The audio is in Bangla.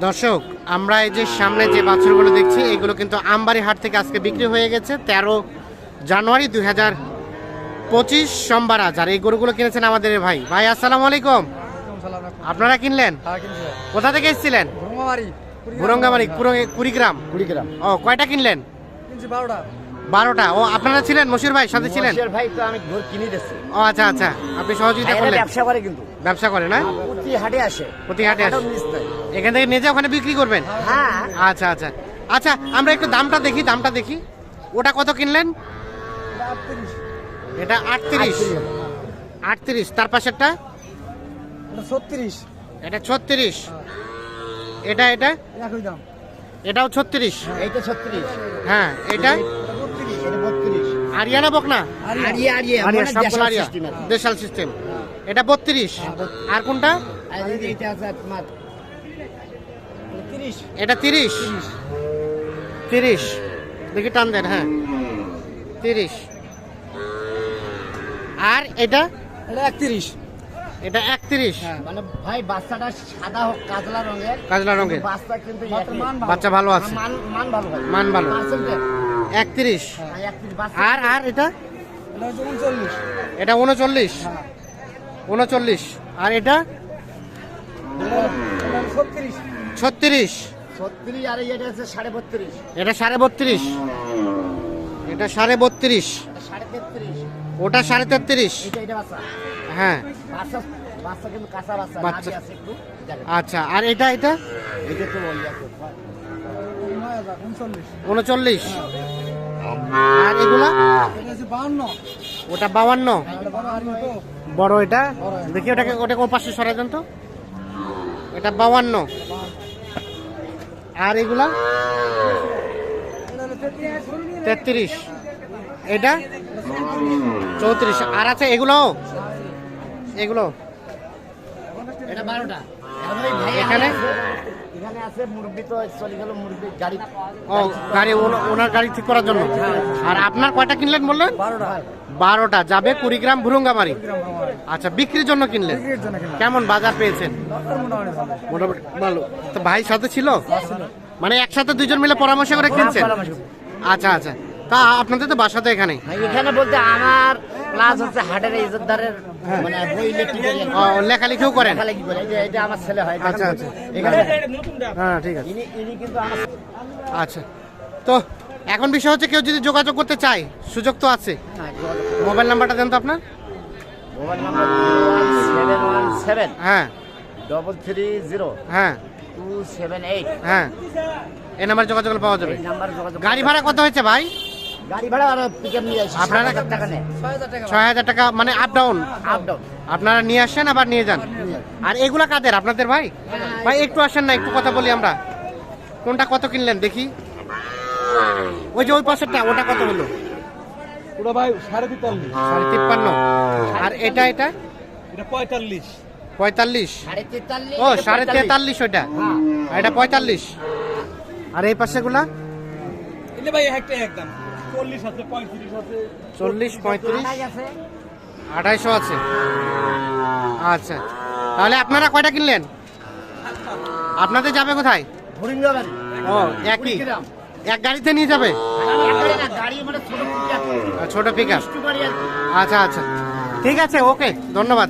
দর্শক আমরা এই যে সামনে যে বাছুরগুলো দেখছি এগুলো কিন্তু আমবাড়ি হাট থেকে আজকে বিক্রি হয়ে গেছে তেরো জানুয়ারি দুই হাজার পঁচিশ সোমবার আজ। আর এই গরুগুলো কিনেছেন আমাদের ভাই। ভাই আসসালামু আলাইকুম। আপনারা কিনলেন? কোথা থেকে এসেছিলেন? ভুরঙ্গামারি কুড়িগ্রাম। কুড়িগ্রাম। ও কয়টা কিনলেন? বারোটা। ও আপনারা ছিলেন? মশির ভাই সাথে ছিলেন? ভাই তো আমি ঘর কিনে দিচ্ছি ও আচ্ছা আচ্ছা। আপনি সহযোগিতা করলেন। ব্যবসা করে কিন্তু। ব্যবসা করে না? প্রতি হাটে আসে। প্রতি হাটে আসে। এখান থেকে নিয়ে যেয়ে ওখানে বিক্রি করবেন? হ্যাঁ। আচ্ছা আচ্ছা। আচ্ছা আমরা একটু দামটা দেখি দামটা দেখি। ওটা কত কিনলেন? এটা আটত্রিশ। আটত্রিশ। তার পাশেরটা? ছত্রিশ। এটা ছত্রিশ। এটা এটা? একই দাম। এটাও ছত্রিশ। এইটা ছত্রিশ। হ্যাঁ এটা? আরিয়া। আরিয়া আরিয়া মানে সবগুলো আরিয়া। আর দেশাল সিস্টেম এটা বত্রিশ। আর কোনটা? এটা তিরিশ। তিরিশ। দেখি টান দেন হ্যাঁ। তিরিশ। আর এটা? এটা একত্রিশ। এটা একত্রিশ। মানে ভাই বাচ্চাটা সাদা হোক কাজলা রঙের কাজলা রঙের। বাচ্চা কিন্তু। বাচ্চা ভালো আছে। মান মান ভালো। মান ভালো। একত্রিশ। হ্যাঁ, আর আর এটা? এটা উনচল্লিশ। হ্যাঁ। উনচল্লিশ। আর এটা? ছত্রিশ। এটা সাড়ে বত্রিশ। এটা সাড়ে বত্রিশ। ওটা সাড়ে তেত্রিশ। এটা এটা বাচ্চা। হ্যাঁ। আচ্ছা আর এটা এটা? উনচল্লিশ। উনচল্লিশ। আর এগুলা? ওটা বাউান্ন। বড় এটা? দেখি ওটাকে ওটাকে ও পাশে সরাই দেন তো। এটা বাউান্ন। আর এগুলা? তেত্রিশ। এটা? চৌত্রিশ। আর আছে এগুলো? এগুলো? এটা এখন? এখানে? আছে মুরব্বি তো চলে গেল মুরব্বি গাড়ি। ও গাড়ি ওন- ওনার গাড়ি ঠিক করার জন্য? আর আপনার কয়টা কিনলেন বললেন? বারোটা। বারোটা। যাবে কুড়িগ্রাম ভুরুঙ্গামারি? আচ্ছা বিক্রির জন্য কিনলেন। কেমন বাজার পেয়েছেন? মোটামুটি ভালো। তো ভাই সাথে ছিল? মানে একসাথে দুজন মিলে পরামর্শ করে কিনছেন? আচ্ছা আচ্ছা। তা আপনাদের তো বাসা তো এখানে এখানে বলতে আমার প্লাস হচ্ছে হাটের ইজ্জতদারের মানে বই লেখালেখিও করেন? লেখালেখি করে। এই যে এটা আমার ছেলে হয় আচ্ছা আচ্ছা। এখানে হ্যাঁ ঠিক আছে। ইনি ইনি কিন্তু আমার আচ্ছা। তো এখন বিষয় হচ্ছে কেউ যদি যোগাযোগ করতে চায় সুযোগ তো আছে। হ্যাঁ, মোবাইল নাম্বারটা দেন তো আপনার। Mobile number seven one seven. হ্যাঁ। ডবল থ্রি জিরো হ্যাঁ। টু সেভেন এইট হ্যাঁ। এই নাম্বার যোগাযোগ পাওয়া যাবে। গাড়ি ভাড়া কত হয়েছে ভাই? গাড়ি ভাড়া আর পিক নিয়ে আসি আপনারা- টাকা মানে আপ ডাউন আপ ডাউন আপনারা নিয়ে আসেন আবার নিয়ে যান। আর এগুলা কাদের? আপনাদের ভাই? ভাই একটু আসেন না একটু কথা বলি আমরা। কোনটা কত কিনলেন দেখি? ওই যে ওই পাশেরটা ওটা কত হলো? ওটা ভাই সাড়ে তেতাল্লিশ সাড়ে তিপ্পান্ন। আর এটা এটা? এটা পঁয়তাল্লিশ। পঁয়তাল্লিশ। ও সাড়ে তেতাল্লিশ ওইটা। হ্যাঁ আর এটা পঁয়তাল্লিশ। আর এই পাশেগুলা? ভাই একটা একদম চল্লিশ পঁয়ত্রিশ আছে। চল্লিশ পঁয়ত্রিশ? আড়াই আছে। আঠাইশো আছে? আচ্ছা তাহলে আপনারা কয়টা কিনলেন? আপনাদের যাবে কোথায়? ও একই। এক গাড়িতে নিয়ে যাবে? মানে ছোট পিক আপ। আচ্ছা আচ্ছা। ঠিক আছে ওকে ধন্যবাদ।